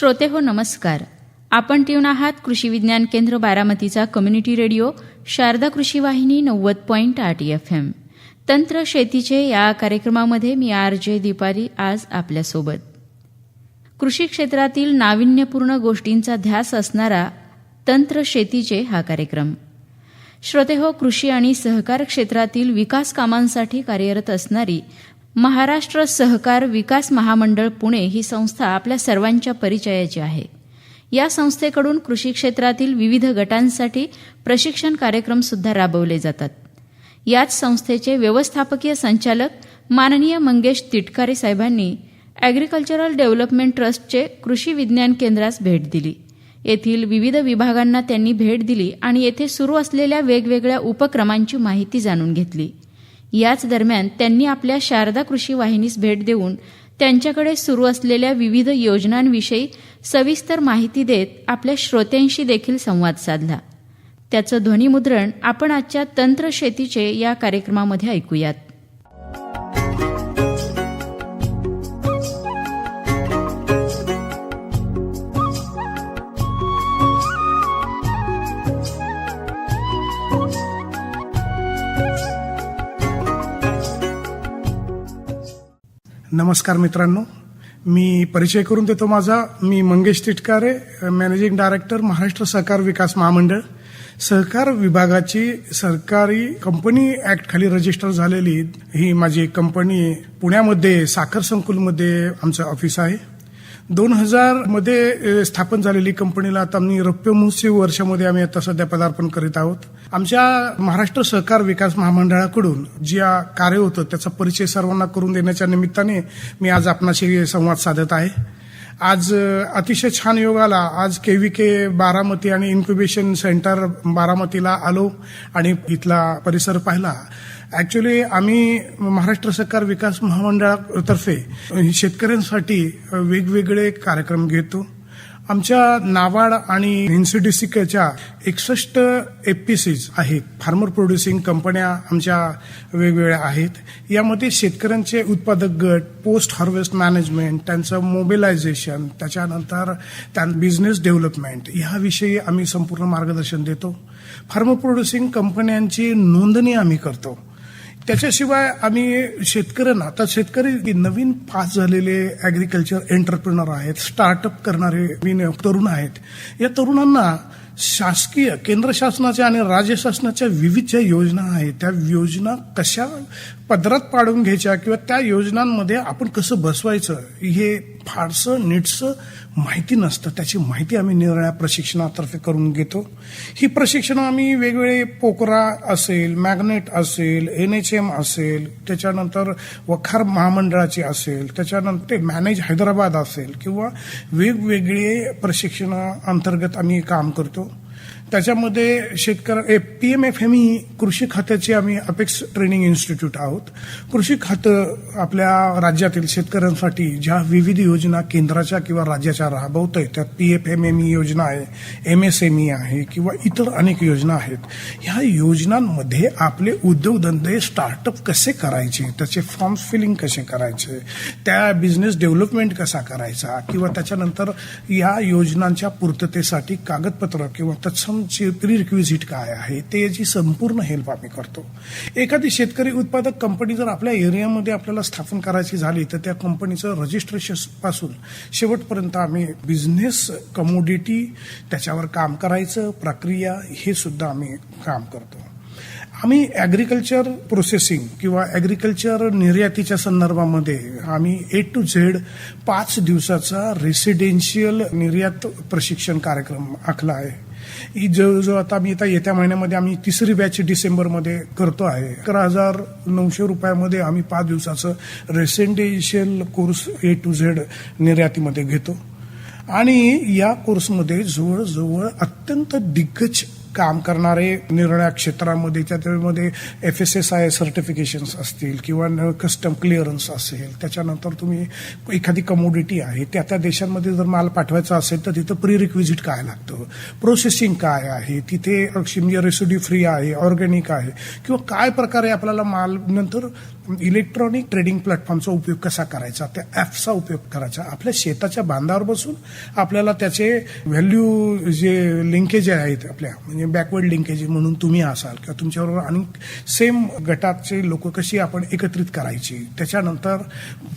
श्रोते हो नमस्कार. आपण ट्यून आहात कृषी विज्ञान केंद्र बारामतीचा कम्युनिटी रेडिओ शारदा कृषी वाहिनी नव्वद पॉईंट आठ एफ एम. तंत्र शेतीचे या कार्यक्रमामध्ये मी आर जे दिपारी आज आपल्यासोबत. कृषी क्षेत्रातील नाविन्यपूर्ण गोष्टींचा ध्यास असणारा तंत्र शेतीचे हा कार्यक्रम. श्रोते हो कृषी आणि सहकार क्षेत्रातील विकास कामांसाठी कार्यरत असणारी महाराष्ट्र सहकार विकास महामंडळ पुणे ही संस्था आपल्या सर्वांच्या परिचयाची आहे. या संस्थेकडून कृषी क्षेत्रातील विविध गटांसाठी प्रशिक्षण कार्यक्रम सुद्धा राबवले जातात. याच संस्थेचे व्यवस्थापकीय संचालक माननीय मंगेश तिटकारे साहेबांनी ॲग्रिकल्चरल डेव्हलपमेंट ट्रस्टचे कृषी विज्ञान केंद्रास भेट दिली. येथील विविध विभागांना त्यांनी भेट दिली आणि येथे सुरू असलेल्या वेगवेगळ्या उपक्रमांची माहिती जाणून घेतली. याच दरम्यान त्यांनी आपल्या शारदा कृषी वाहिनीस भेट देऊन त्यांच्याकडे सुरू असलेल्या विविध योजनांविषयी सविस्तर माहिती देत आपल्या श्रोत्यांशी देखील संवाद साधला. त्याचं ध्वनिमुद्रण आपण आजच्या तंत्र शेतीचे या कार्यक्रमामध्ये ऐकूयात. नमस्कार मित्रांनो. मी परिचय करून देतो माझा. मी मंगेश तिटकारे मॅनेजिंग डायरेक्टर महाराष्ट्र सहकार विकास महामंडळ. सहकार विभागाची सरकारी कंपनी ऍक्ट खाली रजिस्टर झालेली ही माझी कंपनी पुण्यामध्ये साखर संकुलमध्ये आमचं ऑफिस आहे. दोन हजारमध्ये स्थापन झालेली कंपनीला आता आम्ही रौप्य महोत्सव वर्षामध्ये आम्ही आता सध्या पदार्पण करीत आहोत. आमच्या महाराष्ट्र सहकार विकास महामंडळाकडून जे कार्य होतं त्याचा परिचय सर्वांना करून देण्याच्या निमित्ताने मी आज आपणाशी संवाद साधत आहे. आज अतिशय छान योग आला. आज के बारामती आणि इन्क्युबेशन सेंटर बारामतीला आलो आणि इथला परिसर पाहिला. ऍक्च्युली आम्ही महाराष्ट्र सरकार विकास महामंडळातर्फे शेतकऱ्यांसाठी वेगवेगळे कार्यक्रम घेतो. आमच्या नावाड आणि एनसीडीसीच्या एकसष्ट एफपीसीज आहेत. फार्मर प्रोड्युसिंग कंपन्या आमच्या वेगवेगळ्या आहेत. यामध्ये शेतकऱ्यांचे उत्पादक गट पोस्ट हार्वेस्ट मॅनेजमेंट त्यांचं मोबिलायझेशन त्याच्यानंतर त्या बिझनेस डेव्हलपमेंट ह्याविषयी आम्ही संपूर्ण मार्गदर्शन देतो. फार्मर प्रोड्युसिंग कंपन्यांची नोंदणी आम्ही करतो. त्याच्याशिवाय आम्ही शेतकऱ्यांना आता शेतकरी नवीन पास झालेले ॲग्रिकल्चर एंटरप्रिनर आहेत स्टार्टअप करणारे नवीन तरुण आहेत. या तरुणांना शासकीय केंद्र शासनाच्या आणि राज्य शासनाच्या विविध ज्या योजना आहेत त्या योजना कशा पदरात पाडून घ्यायच्या किंवा त्या योजनांमध्ये आपण कसं बसवायचं हे फारसं नीटसं माहिती नसतं. त्याची माहिती आम्ही निर्णया प्रशिक्षणातर्फे करून घेतो. ही प्रशिक्षणं आम्ही वेगवेगळे पोकरा असेल मॅग्नेट असेल एन एच एम असेल त्याच्यानंतर वखार महामंडळाची असेल त्याच्यानंतर ते मॅनेज हैदराबाद असेल किंवा वेगवेगळे प्रशिक्षणाअंतर्गत आम्ही काम करतो. त्याच्यामध्ये शेतकऱ्या P M F M E कृषी खात्याचे आम्ही अपेक्स ट्रेनिंग इन्स्टिट्यूट आहोत. कृषी खातं आपल्या राज्यातील शेतकऱ्यांसाठी ज्या विविध योजना केंद्राच्या किंवा राज्याच्या राबवत आहेत त्यात P F M M E योजना आहे एम एस एम ई आहे किंवा इतर अनेक योजना आहेत ह्या योजनांमध्ये आपले उद्योगधंदे स्टार्टअप कसे करायचे त्याचे फॉर्म्स फिलिंग कसे करायचे त्या बिझनेस डेव्हलपमेंट कसा करायचा किंवा त्याच्यानंतर या योजनांच्या पूर्ततेसाठी कागदपत्र किंवा तत्सम प्री रिक्विजिट काय आहे ते याची संपूर्ण हेल्प आम्ही करतो. एखादी शेतकरी उत्पादक कंपनी जर आपल्या एरियामध्ये आपल्याला स्थापन करायची झाली तर त्या कंपनीचं रजिस्ट्रेशनपासून शेवटपर्यंत आम्ही बिझनेस कमोडिटी त्याच्यावर काम करायचं प्रक्रिया हे सुद्धा आम्ही काम करतो. आम्ही ॲग्रिकल्चर प्रोसेसिंग किंवा ॲग्रिकल्चर निर्यातीच्या संदर्भामध्ये आम्ही ए टू झेड पाच दिवसाचा रेसिडेन्शियल निर्यात प्रशिक्षण कार्यक्रम आखला आहे. ही जवळजवळ आता आम्ही आता येत्या महिन्यामध्ये आम्ही तिसरी बॅच डिसेंबरमध्ये करतो आहे. अकरा हजार नऊशे रुपयामध्ये आम्ही पाच दिवसाचं residential course A to Z निर्यातीमध्ये घेतो. आणि या कोर्समध्ये जवळजवळ अत्यंत दिग्गज काम करणारे निर्णया क्षेत्रामध्ये त्याच्यामध्ये F S S I certifications असतील किंवा कस्टम क्लिअरन्स असेल त्याच्यानंतर तुम्ही एखादी कमोडिटी आहे त्या त्या देशांमध्ये जर माल पाठवायचा असेल तर तिथं प्री रिक्विजिट काय लागतं? प्रोसेसिंग काय आहे? तिथे म्हणजे रेसिड्यू फ्री आहे ऑर्गॅनिक आहे किंवा काय प्रकारे आपल्याला माल नंतर इलेक्ट्रॉनिक ट्रेडिंग प्लॅटफॉर्मचा उपयोग कसा करायचा? त्या ॲप्सचा उपयोग करायचा. आपल्या शेताच्या बांधावर बसून आपल्याला त्याचे व्हॅल्यू जे लिंकेज आहेत आपल्या म्हणजे बॅकवर्ड लिंकेज म्हणून तुम्ही असाल किंवा तुमच्याबरोबर आणि सेम गटाचे लोक कशी आपण एकत्रित करायची? त्याच्यानंतर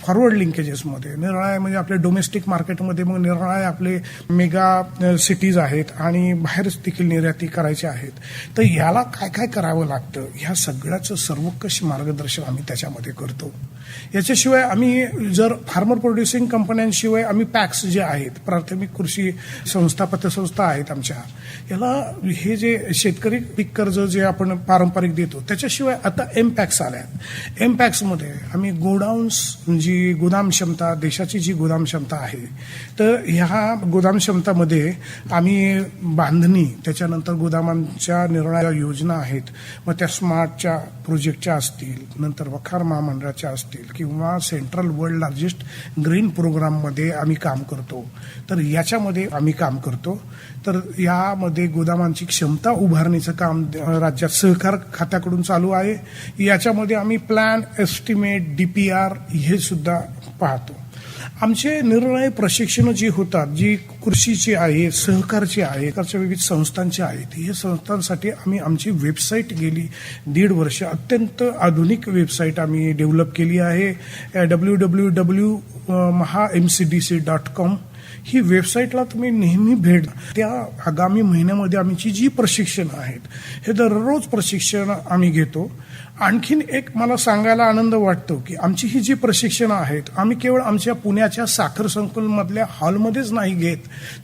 फॉरवर्ड लिंकेजेसमध्ये निरळाय म्हणजे आपल्या डोमेस्टिक मार्केटमध्ये मग निरळाय आपले मेगा सिटीज आहेत आणि बाहेरच देखील निर्याती करायच्या आहेत. तर याला काय काय करावं लागतं? ह्या सगळ्याचं सर्वकष मार्गदर्शन आम्ही त्याच्या त्याच्यामध्ये करतो. याच्याशिवाय आम्ही जर फार्मर प्रोड्युसिंग कंपन्यांशिवाय आम्ही पॅक्स जे आहेत प्राथमिक कृषी संस्था पतसंस्था आहेत आमच्या याला हे जे शेतकरी पीक कर्ज जे आपण पारंपरिक देतो त्याच्याशिवाय आता एम पॅक्स आल्या एम पॅक्समध्ये आम्ही गोडाऊन्स जी गोदाम क्षमता देशाची जी गोदाम क्षमता आहे तर ह्या गोदाम क्षमतामध्ये आम्ही बांधणी त्याच्यानंतर गोदामांच्या निर्णया योजना आहेत मग त्या स्मार्टच्या प्रोजेक्टच्या असतील नंतर सहकार महामंडळाच्या असतील किंवा सेंट्रल वर्ल्ड लार्जेस्ट ग्रीन प्रोग्राममध्ये आम्ही काम करतो. तर याच्यामध्ये आम्ही काम करतो. तर यामध्ये गोदामांची क्षमता उभारणीचं काम राज्यात सहकार खात्याकडून चालू आहे. याच्यामध्ये आम्ही प्लॅन एस्टिमेट आर हे सुद्धा पाहतो. आमचे निर्णय प्रशिक्षण जी होतात जी कृषीची आहे सहकारची आहे सरकारच्या विविध संस्थांची आहेत हे संस्थांसाठी आम्ही आमची वेबसाईट गेली दीड वर्ष. अत्यंत आधुनिक वेबसाईट आम्ही डेव्हलप केली आहे. W W W Maha M C D C dot com ही वेबसाईटला तुम्ही नेहमी भेट त्या आगामी महिन्यामध्ये आमची जी प्रशिक्षण आहेत हे दररोज प्रशिक्षण आम्ही घेतो. आणखीन एक मला सांगायला आनंद वाटतो की आमची ही जी प्रशिक्षणं आहेत आम्ही केवळ आमच्या पुण्याच्या साखर संकुलमधल्या हॉलमध्येच नाही घेत.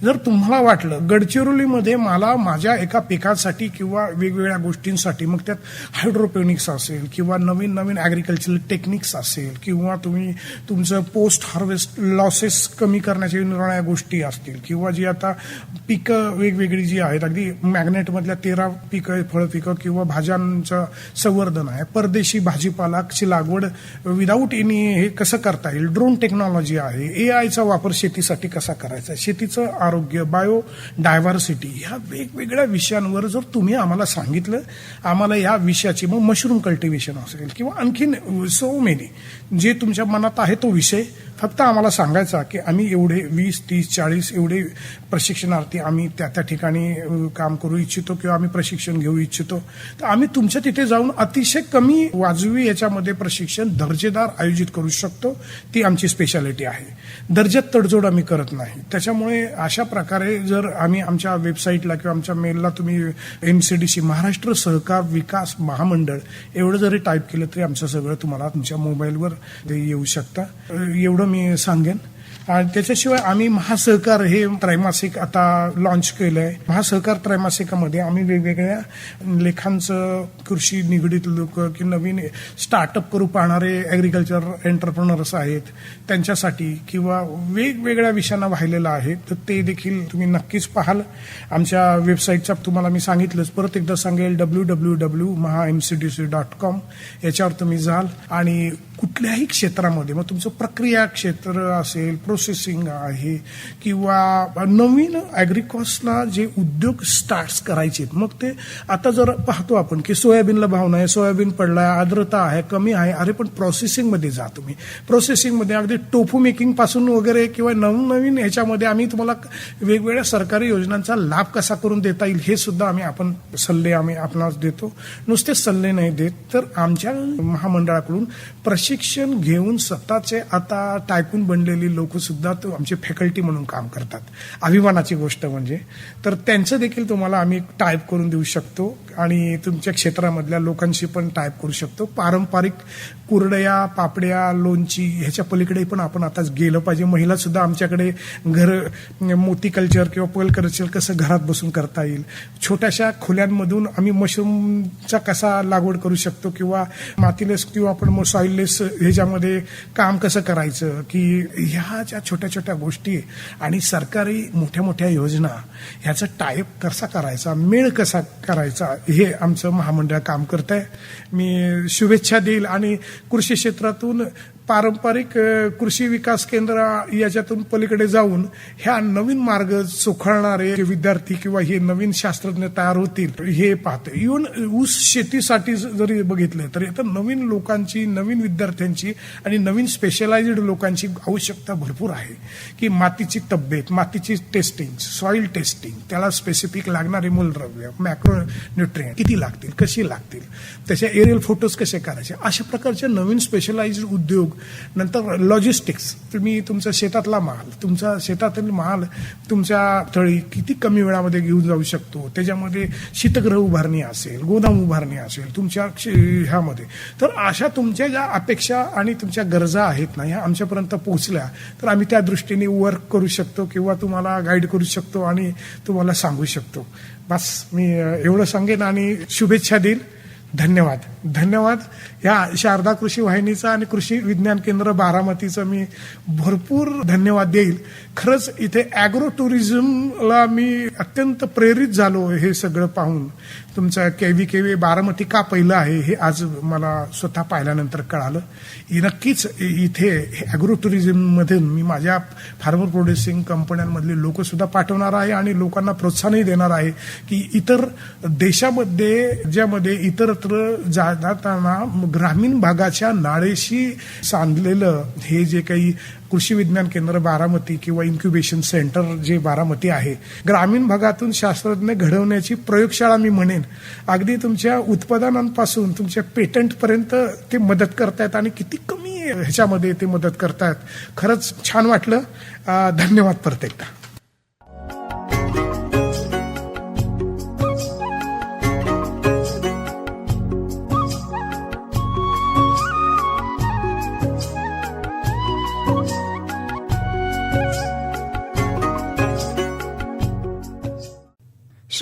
जर तुम्हाला वाटलं गडचिरोलीमध्ये मला माझ्या एका पिकासाठी किंवा वेगवेगळ्या गोष्टींसाठी मग त्यात हायड्रोपोनिक्स असेल किंवा नवीन नवीन ॲग्रिकल्चरल टेक्निक्स असेल किंवा तुम्ही तुमचं पोस्ट हार्वेस्ट लॉसेस कमी करण्याच्या निर्णया गोष्टी असतील किंवा जी आता पिकं वेगवेगळी जी आहेत अगदी मॅग्नेटमधल्या तेरा पिकं फळपिकं किंवा भाज्यांचं संवर्धन आहे परदेशी भाजीपालाची लागवड विदाऊट एनी हे कसं करता येईल? ड्रोन टेक्नॉलॉजी आहे. ए आयचा वापर शेतीसाठी कसा करायचा? शेतीचं आरोग्य बायो डायव्हर्सिटी ह्या वेगवेगळ्या विषयांवर जर तुम्ही आम्हाला सांगितलं आम्हाला या विषयाची मग मशरूम कल्टिव्हेशन असेल किंवा आणखीन सो मेनी जे तुमच्या मनात आहे तो विषय फक्त आम्हाला सांगायचा की आम्ही एवढे वीस तीस चाळीस एवढे प्रशिक्षणार्थी आम्ही त्या त्या ठिकाणी काम करू इच्छितो किंवा आम्ही प्रशिक्षण घेऊ इच्छितो. तर आम्ही तुमच्या तिथे जाऊन अतिशय कमी वाजवी याच्यामध्ये प्रशिक्षण दर्जेदार आयोजित करू शकतो. ती आमची स्पेशालिटी आहे. दर्जात तडजोड आम्ही करत नाही. त्याच्यामुळे अशा प्रकारे जर आम्ही आमच्या वेबसाईटला किंवा आमच्या मेलला तुम्ही M C D C Maharashtra Sahakar Vikas Mahamandal एवढं जरी टाईप केलं तरी आमचं सगळं तुम्हाला तुमच्या मोबाईलवर ते येऊ शकतं. एवढं मी सांगेन. आणि त्याच्याशिवाय आम्ही महासहकार हे त्रैमासिक आता लॉन्च केलंय. महासहकार त्रैमासिकामध्ये आम्ही वेगवेगळ्या लेखांचं कृषी निगडीत लोक की नवीन स्टार्टअप करू पाहणारे ॲग्रिकल्चर एंटरप्रनर्स आहेत त्यांच्यासाठी किंवा वेगवेगळ्या विषयांना वाहिलेलं आहे तर ते देखील तुम्ही नक्कीच पाहाल. आमच्या वेबसाईटच्या तुम्हाला मी सांगितलंच परत एकदा सांगेल W W W Maha M C D C dot com याच्यावर तुम्ही जाल. आणि कुठल्याही क्षेत्रामध्ये मग तुमचं प्रक्रिया क्षेत्र असेल प्रोसेसिंग आहे किंवा नवीन ॲग्रिकॉसला जे उद्योग स्टार्ट्स करायचे मग ते आता जर पाहतो आपण की सोयाबीनला भाव नाही सोयाबीन पडलाय आर्द्रता आहे कमी आहे अरे पण प्रोसेसिंगमध्ये जा तुम्ही. प्रोसेसिंगमध्ये अगदी टोफू मेकिंगपासून वगैरे किंवा नवनवीन ह्याच्यामध्ये आम्ही तुम्हाला वेगवेगळ्या सरकारी योजनांचा लाभ कसा करून देता येईल हे सुद्धा आम्ही आपण सल्ले आम्ही आपणास देतो. नुसते सल्ले नाही देत तर आमच्या महामंडळाकडून प्रशिक्षण घेऊन स्वतःचे आता टायकून बनलेली लोक सुद्धा तो आमचे फॅकल्टी म्हणून काम करतात. अभिमानाची गोष्ट म्हणजे. तर त्यांचं देखील तुम्हाला आम्ही टाईप करून देऊ शकतो आणि तुमच्या क्षेत्रामधल्या लोकांशी पण टाईप करू शकतो. पारंपरिक कुरडया पापड्या लोणची ह्याच्या पलीकडे पण आपण आता गेलं पाहिजे. महिला सुद्धा आमच्याकडे घर मोती कल्चर किंवा पल कल्चर कसं घरात बसून करता येईल. छोट्याशा खोल्यांमधून आम्ही मशरूमचा कसा लागवड करू शकतो किंवा मातीलेस किंवा आपण सॉइललेस ह्याच्यामध्ये काम कसं करायचं? की ह्या ज्या छोट्या छोट्या गोष्टी आणि सरकारी मोठ्या मोठ्या योजना ह्याचा टाईप कसा करायचा मेळ कसा करायचा हे आमचं महामंडळ काम करत आहे मी शुभेच्छा देईल आणि कृषी क्षेत्रातून पारंपरिक कृषी विकास केंद्र याच्यातून पलीकडे जाऊन ह्या नवीन मार्ग चोखळणारे विद्यार्थी किंवा हे नवीन शास्त्रज्ञ तयार होतील हे पाहतो इवन ऊस शेतीसाठी जरी बघितलं तरी इथं नवीन लोकांची नवीन विद्यार्थ्यांची आणि नवीन स्पेशलायझड लोकांची आवश्यकता भरपूर आहे. की मातीची तब्येत मातीची टेस्टिंग सॉइल टेस्टिंग त्याला स्पेसिफिक लागणारे मूलद्रव्य मॅक्रो न्यूट्रिएंट किती लागतील कशी लागतील त्याचे एरियल फोटोज कसे करायचे अशा प्रकारचे नवीन स्पेशलाइज्ड उद्योग नंतर लॉजिस्टिक्स तुम्ही तुमचा शेतातला माल तुमचा शेतातील माल तुमच्या तळी किती कमी वेळामध्ये घेऊन जाऊ शकतो? त्याच्यामध्ये शीतगृह उभारणी असेल गोदाम उभारणी असेल तुमच्या ह्यामध्ये. तर अशा तुमच्या ज्या अपेक्षा आणि तुमच्या गरजा आहेत ना ह्या आमच्यापर्यंत पोहोचल्या तर आम्ही त्या दृष्टीने वर्क करू शकतो किंवा तुम्हाला गाईड करू शकतो आणि तुम्हाला सांगू शकतो. बस मी एवढं सांगेन आणि शुभेच्छा देईल. धन्यवाद. धन्यवाद. या शारदा कृषी वाहिनीचा आणि कृषी विज्ञान केंद्र बारामतीचं मी भरपूर धन्यवाद देईल. खरंच इथे ॲग्रो टुरिझमला मी अत्यंत प्रेरित झालो हे सगळं पाहून. तुमचं केवी केवी बारामती का पहिलं आहे हे आज मला स्वतः पाहिल्यानंतर कळालं. नक्कीच इथे ॲग्रो टुरिझममधून मी माझ्या फार्मर प्रोड्युसिंग कंपन्यांमधले लोकसुद्धा पाठवणार आहे आणि लोकांना प्रोत्साहनही देणार आहे की इतर देशामध्ये ज्यामध्ये इतरत्र जा जाताना ग्रामीण भागाच्या नाळेशी सांधलेलं हे जे काही कृषी विज्ञान केंद्र बारामती किंवा इन्क्युबेशन सेंटर जे बारामती आहे ग्रामीण भागातून शास्त्रज्ञ घडवण्याची प्रयोगशाळा मी म्हणेन. अगदी तुमच्या उत्पादनांपासून तुमच्या पेटंटपर्यंत ते मदत करतायत आणि किती कमी ह्याच्यामध्ये ते मदत करतायत. खरंच छान वाटलं. धन्यवाद प्रत्येकदा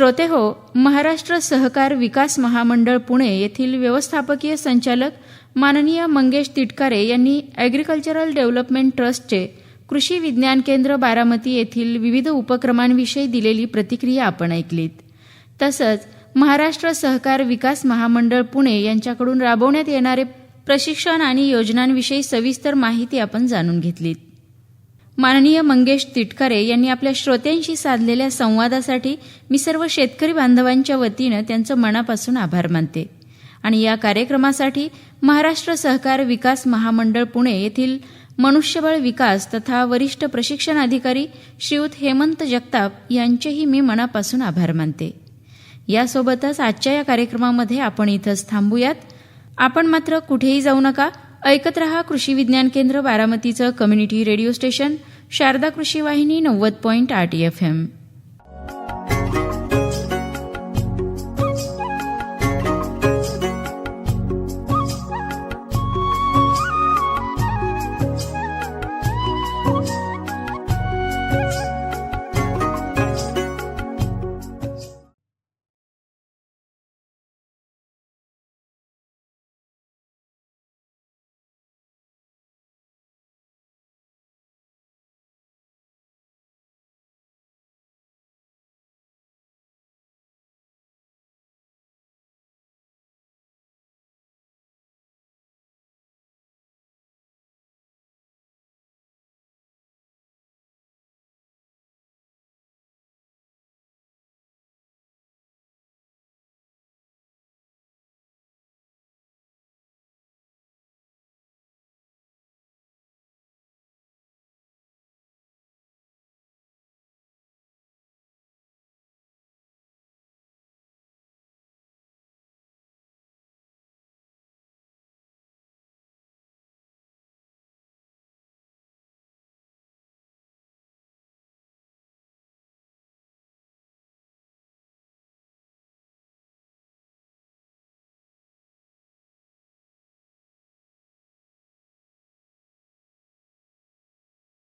श्रोते हो महाराष्ट्र सहकार विकास महामंडळ पुणे येथील व्यवस्थापकीय संचालक माननीय मंगेश तिटकारे यांनी ॲग्रिकल्चरल डेव्हलपमेंट ट्रस्टचे कृषी विज्ञान केंद्र बारामती येथील विविध उपक्रमांविषयी दिलेली प्रतिक्रिया आपण ऐकलीत. तसंच महाराष्ट्र सहकार विकास महामंडळ पुणे यांच्याकडून राबवण्यात येणारे प्रशिक्षण आणि योजनांविषयी सविस्तर माहिती आपण जाणून घेतलीत. माननीय मंगेश तिटकरे यांनी आपल्या श्रोत्यांशी साधलेल्या संवादासाठी मी सर्व शेतकरी बांधवांच्या वतीनं त्यांचं मनापासून आभार मानते. आणि या कार्यक्रमासाठी महाराष्ट्र सहकार विकास महामंडळ पुणे येथील मनुष्यबळ विकास तथा वरिष्ठ प्रशिक्षण अधिकारी श्रीयुत हेमंत जगताप यांचेही मी मनापासून आभार मानते. यासोबतच आजच्या या कार्यक्रमामध्ये आपण इथंच थांबूयात. आपण मात्र कुठेही जाऊ नका. ऐकत रहा Krishi Vigyan Kendra बारामतीचं community radio station Sharada Krishi Vahini नव्वद पॉईंट आठ एफ एम